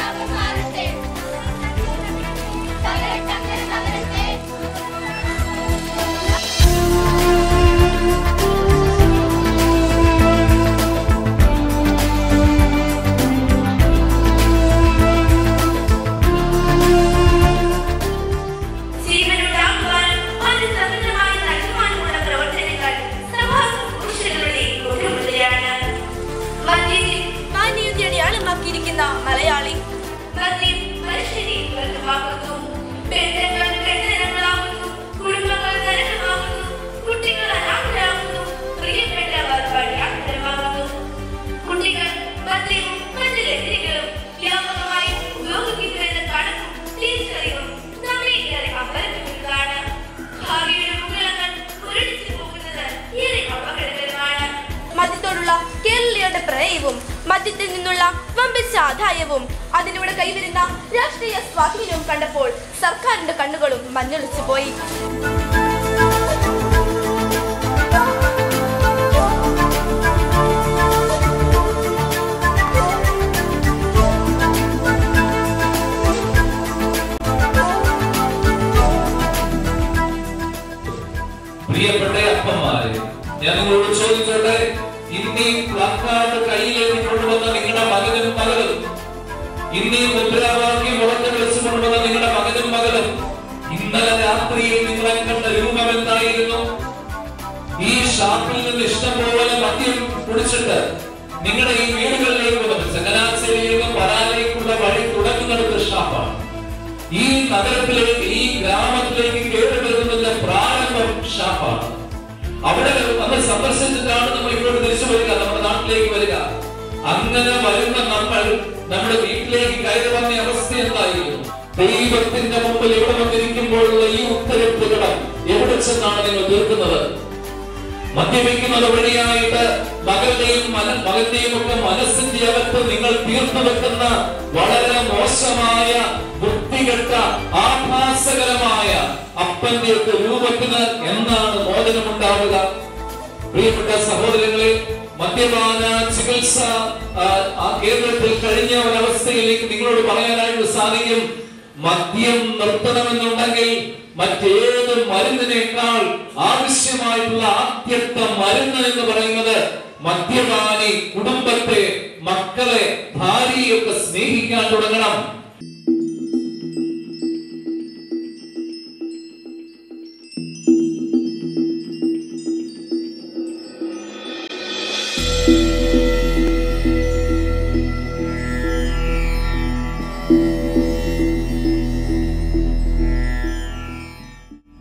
That was my നിന്നുള്ള വമ്പിച്ച ആദായവും അതിലൂടെ കൈവരുന്ന രാഷ്ട്രീയ സ്വാധീനവും കണ്ടപ്പോൾ സർക്കാരിന്റെ കണ്ണുകളും മഞ്ഞളിച്ചു പോയി. പ്രിയപ്പെട്ട അപ്പന്മാരെ ഞാൻ നിങ്ങളോട് ചോദിച്ചോട്ടെ ഇന്നീ കയ്യിലേക്ക് കൊണ്ടുവന്ന നിങ്ങളുടെ മകനും മകളും. ഇന്നീ മുദ്രാവാക്യം വിളിച്ചു കൊണ്ടുവന്ന നിങ്ങളുടെ മകനും മകളും. ഇന്നലെ രാത്രിയിൽ നിങ്ങളെ കണ്ട രൂപം ഈ ഷാപ്പിൽ നിന്ന് ഇഷ്ടംപോലെ മദ്യം കുടിച്ചിട്ട് നിങ്ങളുടെ ഈ വീടുകളിലേക്ക് വന്നു. ചങ്ങനാശ്ശേരിയിൽ പരാലേക്കുള്ള വഴി തുടങ്ങുന്നിടത്ത് ഷാപ്പാണ്. ഈ നഗരത്തിലേക്ക് ഈ ഗ്രാമത്തിലേക്ക് കേട്ടുവരുന്നതിന്റെ വരുന്നതിന്റെ പ്രാരംഭം ഷാപ്പാണ്. അവിടെ നമ്മൾ സന്ദർശിച്ചിട്ടാണ് നമ്മൾ ഇവിടെ തിരിച്ചു വരിക നമ്മുടെ നാട്ടിലേക്ക് വരിക. അങ്ങനെ വരുന്ന നമ്മൾ നമ്മുടെ വീട്ടിലേക്ക് കയറി വന്ന അവസ്ഥ എന്തായിരുന്നു? ദൈവത്തിന്റെ മുമ്പിൽ ഇവിടെ വന്നിരിക്കുമ്പോഴുള്ള ഈ ഉത്തരവുകളും എവിടെ ചെന്നാണ് നിങ്ങൾ തീർക്കുന്നത് മദ്യപിക്കുന്നത് വഴിയായിട്ട് മകളുടെയും മകന്റെയും ഒക്കെ മനസ്സിന്റെ അകത്ത് നിങ്ങൾ തീർത്തു വെക്കുന്ന വളരെ മോശമായ വൃത്തികെട്ട ആഭാസകരമായ അപ്പന്റെ ഒക്കെ രൂപത്തിന് എന്നാണ് മോചനമുണ്ടാവുക? പ്രിയപ്പെട്ട സഹോദരങ്ങളെ മദ്യപാന ചികിത്സ കേന്ദ്രത്തിൽ കഴിഞ്ഞ ഒരവസ്ഥയിലേക്ക് നിങ്ങളോട് പറയാനായിട്ട് സാധിക്കും. മദ്യം നിർത്തണമെന്നുണ്ടെങ്കിൽ മറ്റേത് മരുന്നിനേക്കാൾ ആവശ്യമായിട്ടുള്ള ആദ്യത്തെ മരുന്ന് എന്ന് പറയുന്നത് മദ്യപാനി കുടുംബത്തെ മക്കളെ ഭാര്യയൊക്കെ സ്നേഹിക്കാൻ തുടങ്ങണം.